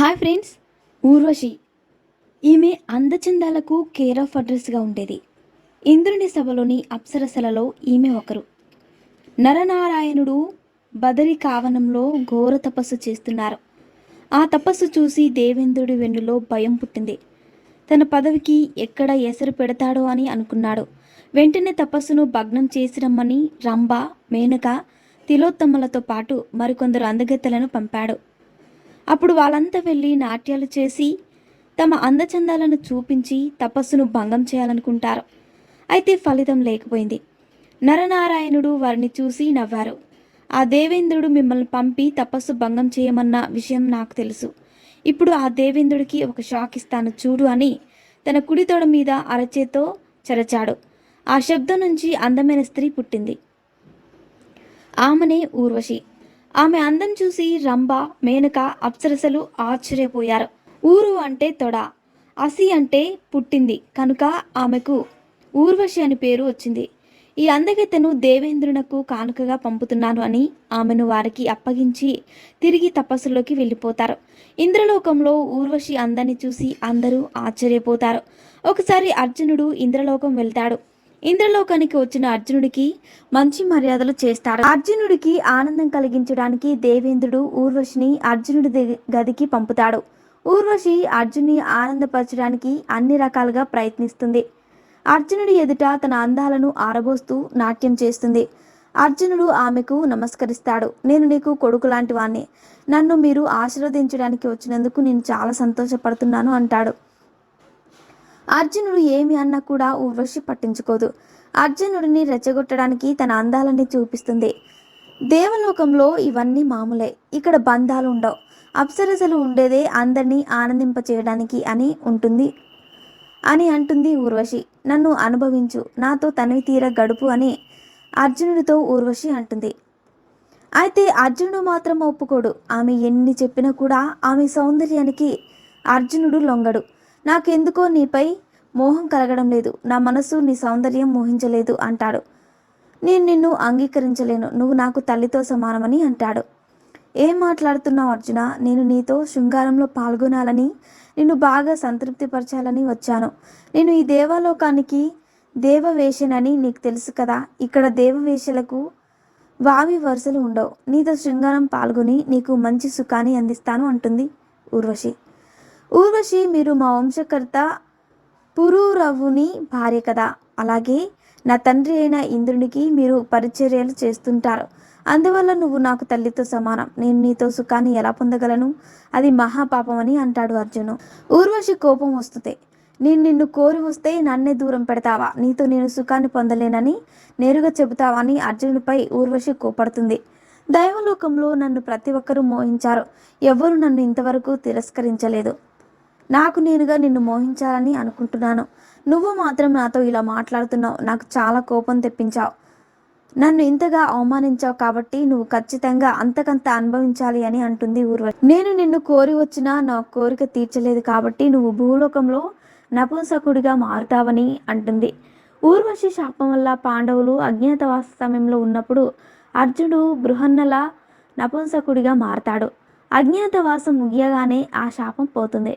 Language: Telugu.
Hi friends Urvashi. ఈమె అందచందాలకు కేర్ ఆఫ్ అడ్రస్గా ఉండేది. ఇంద్రుని సభలోని అప్సరసలలో ఈమె ఒకరు. నరనారాయణుడు బదరి కావనంలో ఘోర తపస్సు చేస్తున్నారు. ఆ తపస్సు చూసి దేవేంద్రుడి వెన్నులో భయం పుట్టింది. తన పదవికి ఎక్కడ ఎసరు పెడతాడో అని అనుకున్నాడు. వెంటనే తపస్సును భగ్నం చేసిరమ్మని రంభ మేనక తిలోత్తమ్మలతో పాటు మరికొందరు అందగత్తెలను పంపాడు. అప్పుడు వాళ్ళంతా వెళ్ళి నాట్యాలు చేసి తమ అందచందాలను చూపించి తపస్సును భంగం చేయాలనుకుంటారు. అయితే ఫలితం లేకపోయింది. నరనారాయణుడు వారిని చూసి నవ్వారు. ఆ దేవేంద్రుడు మిమ్మల్ని పంపి తపస్సు భంగం చేయమన్న విషయం నాకు తెలుసు. ఇప్పుడు ఆ దేవేంద్రుడికి ఒక షాక్ ఇస్తాను చూడు అని తన కుడితోడ మీద అరచేతో చెరచాడు. ఆ శబ్దం నుంచి అందమైన స్త్రీ పుట్టింది. ఆమెనే ఊర్వశి. ఆమె అందం చూసి రంభ మేనక అప్సరసలు ఆశ్చర్యపోయారు. ఊరు అంటే తొడ అసి అంటే పుట్టింది. కనుక ఆమెకు ఊర్వశి అని పేరు వచ్చింది. ఈ అందగత్తెను దేవేంద్రునకు కానుకగా పంపుతున్నాను అని ఆమెను వారికి అప్పగించి తిరిగి తపస్సులోకి వెళ్ళిపోతారు. ఇంద్రలోకంలో ఊర్వశి అందాన్ని చూసి అందరూ ఆశ్చర్యపోతారు. ఒకసారి అర్జునుడు ఇంద్రలోకం వెళ్తాడు. ఇంద్రలోకానికి వచ్చిన అర్జునుడికి మంచి మర్యాదలు చేస్తాడు. అర్జునుడికి ఆనందం కలిగించడానికి దేవేంద్రుడు ఊర్వశిని అర్జునుడి గదికి పంపుతాడు. ఊర్వశి అర్జున్ని ఆనందపరచడానికి అన్ని రకాలుగా ప్రయత్నిస్తుంది. అర్జునుడి ఎదుట తన అందాలను ఆరబోస్తూ నాట్యం చేస్తుంది. అర్జునుడు ఆమెకు నమస్కరిస్తాడు. నేను నీకు కొడుకు లాంటి వాణ్ణి. నన్ను మీరు ఆశీర్వదించడానికి వచ్చినందుకు నేను చాలా సంతోషపడుతున్నాను అంటాడు. అర్జునుడు ఏమి అన్నా కూడా ఊర్వశి పట్టించుకోదు. అర్జునుడిని రెచ్చగొట్టడానికి తన అందాలని చూపిస్తుంది. దేవలోకంలో ఇవన్నీ మామూలే. ఇక్కడ బంధాలు ఉండవు. అప్సరసలు ఉండేదే అందరినీ ఆనందింపచేయడానికి అని ఉంటుంది. అని అంటుంది ఊర్వశి. నన్ను అనుభవించు. నాతో తనివి తీర గడుపు అని అర్జునుడితో ఊర్వశి అంటుంది. అయితే అర్జునుడు మాత్రం ఒప్పుకోడు. ఆమె ఎన్ని చెప్పినా కూడా ఆమె సౌందర్యానికి అర్జునుడు లొంగడు. నాకెందుకో నీపై మోహం కలగడం లేదు. నా మనసు నీ సౌందర్యం మోహించలేదు అంటాడు. నేను నిన్ను అంగీకరించలేను. నువ్వు నాకు తల్లితో సమానమని అంటాడు. ఏం మాట్లాడుతున్నావు అర్జున? నేను నీతో శృంగారంలో పాల్గొనాలని నిన్ను బాగా సంతృప్తిపరచాలని వచ్చాను. నేను ఈ దేవలోకానికి దేవవేషనని నీకు తెలుసు కదా. ఇక్కడ దేవవేషలకు వావి వరుసలు ఉండవు. నీతో శృంగారం పాల్గొని నీకు మంచి సుఖాన్ని అందిస్తాను అంటుంది ఊర్వశి. ఊర్వశి మీరు మా వంశకర్త పురూరవుని భార్య కదా. అలాగే నా తండ్రి అయిన ఇంద్రునికి మీరు పరిచర్యలు చేస్తుంటారు. అందువల్ల నువ్వు నాకు తల్లితో సమానం. నేను నీతో సుఖాన్ని ఎలా పొందగలను? అది మహాపాపం అని అంటాడు అర్జును. ఊర్వశి కోపం వస్తుంది. నేను నిన్ను కోరి వస్తే నన్నే దూరం పెడతావా? నీతో నేను సుఖాన్ని పొందలేనని నేరుగా చెబుతావా అని అర్జునుడిపై ఊర్వశి కోపడుతుంది. దైవలోకంలో నన్ను ప్రతి ఒక్కరూ మోహించారు. ఎవ్వరూ నన్ను ఇంతవరకు తిరస్కరించలేదు. నాకు నేనుగా నిన్ను మోహించాలని అనుకుంటున్నాను. నువ్వు మాత్రం నాతో ఇలా మాట్లాడుతున్నావు. నాకు చాలా కోపం తెప్పించావు. నన్ను ఇంతగా అవమానించావు కాబట్టి నువ్వు ఖచ్చితంగా అంతకంత అనుభవించాలి అని అంటుంది ఊర్వశి. నేను నిన్ను కోరి వచ్చినా నా కోరిక తీర్చలేదు కాబట్టి నువ్వు భూలోకంలో నపుంసకుడిగా మారుతావని అంటుంది. ఊర్వశి శాపం వల్ల పాండవులు అజ్ఞాతవాస సమయంలో ఉన్నప్పుడు అర్జునుడు బృహన్నల నపుంసకుడిగా మారతాడు. అజ్ఞాతవాసం ముగియగానే ఆ శాపం పోతుంది.